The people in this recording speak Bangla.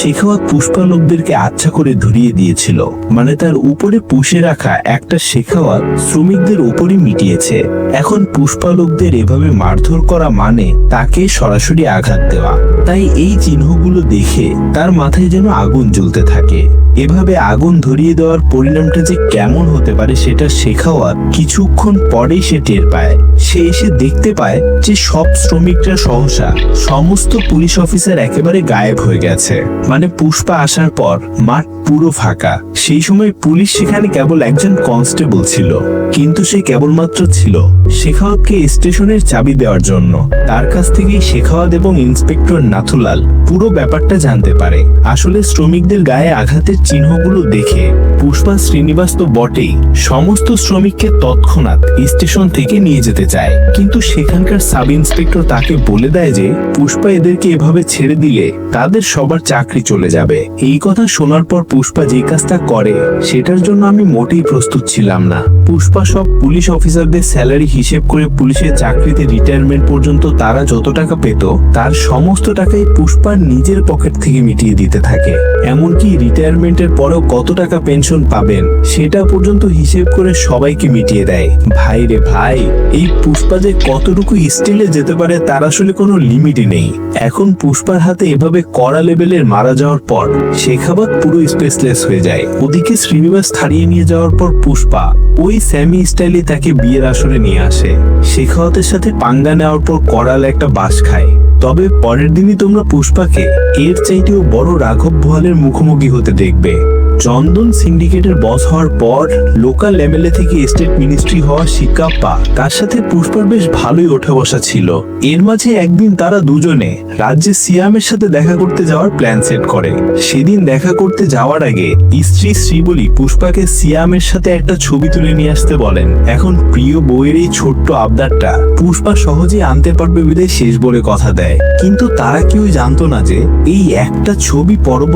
শেখাওয়াত পুষ্পা লোকদেরকে আচ্ছা করে ধরিয়ে দিয়েছিল। মানে তার উপরে পুষে রাখা একটা শেখাওয়াত শ্রমিকদের উপরই মিটিয়েছে। এখন পুষ্পা লোকদের এভাবে মারধর করা মানে তাকে সরাসরি আঘাত দেওয়া। তাই এই চিহ্নগুলো দেখে তার মাথায় যেন আগুন জ্বলতে থাকে। এভাবে আগুন ধরিয়ে দেওয়ার পরিণামটা যে কেমন হতে পারে সেটা শেখাওয়াত কিছুক্ষণ পরেই সে টের পায়। সে এসে দেখতে পায় যে সব শ্রমিকরা সহসা, সমস্ত পুলিশ অফিসার একেবারে গায়েব হয়ে গেছে। মানে পুষ্পা আসার পর মাঠ পুরো ফাঁকা। সেই সময় পুলিশ সেখানে কেবল একজন কনস্টেবল ছিল, কিন্তু সে কেবলমাত্র ছিল শেখাওয়াতকে স্টেশনের চাবি দেওয়ার জন্য। তার কাছ থেকেই শেখাওয়াত এবং ইন্সপেক্টর নাথুলাল পুরো ব্যাপারটা জানতে পারে। আসলে শ্রমিকদের গায়ে আঘাতের চিহ্নগুলো দেখে পুষ্পা শ্রীনিবাস তো বটেই সমস্ত শ্রমিককে তৎক্ষণাৎ স্টেশন থেকে নিয়ে যেতে চায়। কিন্তু সেখানকার সাব ইন্সপেক্টর তাকে বলে দেয় যে, পুষ্পা এদেরকে এভাবে ছেড়ে দিলে তাদের সবার চাকরি চলে যাবে। এই কথা শোনার পর পুষ্পা যে কাজটা করে, সেটার জন্য আমি মোটেই প্রস্তুত ছিলাম না। পুষ্পা সব পুলিশ অফিসারদের স্যালারি হিসেব করে পুলিশের চাকরিতে রিটায়ারমেন্ট পর্যন্ত তারা যত টাকা পেত, তার সমস্ত টাকাই পুষ্পার নিজের পকেট থেকে মিটিয়ে দিতে থাকে। এমনকি রিটায়ারমেন্টের পরেও কত টাকা পেনশন পাবেন, সেটা পর্যন্ত হিসেব করে সবাইকে মিটিয়ে দেয়। ভাই রে ভাই, এই পুষ্পা যে কতটুকু স্টিলে যেতে পারে তার আসলে কোনো লিমিটই নেই। এখন পুষ্পার হাতে এভাবে কড়া লেভেলের মারা যাওয়ার পর শেখাবাদ পুরো স্পেসলেস হয়ে যায়। ওদিকে শ্রীনিবাস ছাড়িয়ে নিয়ে যাওয়ার পর পুষ্পা ওই স্যামি স্টাইলে তাকে বিয়ের আসরে নিয়ে আসে। শেখাওয়াতের সাথে পাঙ্গা নেওয়ার পর করাল একটা বাস খায়। তবে পরের দিনই তোমরা পুষ্পাকে এর চাইতেও বড় রাঘব ভোয়ালের মুখোমুখি হতে দেখবে। চন্দন সিন্ডিকেটের বস হওয়ার পর লোকাল এমএলএ থেকে স্টেট মিনিস্ট্রি হওয়া শিকাপ্পা তার সাথে পুষ্পার বেশ ভালোই ওঠা বসা ছিল। এর মাঝে একদিন তারা দুজনে রাজ্যে সিয়ামের সাথে দেখা করতে যাওয়ার প্ল্যান সেট করে। সেদিন দেখা করতে যাওয়ার আগে স্ত্রী শ্রীবলি পুষ্পাকে সিয়ামের সাথে একটা ছবি তুলে নিয়ে আসতে বলেন। এখন প্রিয় বইয়ের এই ছোট্ট আবদারটা পুষ্পা সহজেই আনতে পারবে বিদায় শেষ বলে কথা দেয়। কিন্তু তারা কেউ জানতো না যে এই একটা ছবি পরবর্তী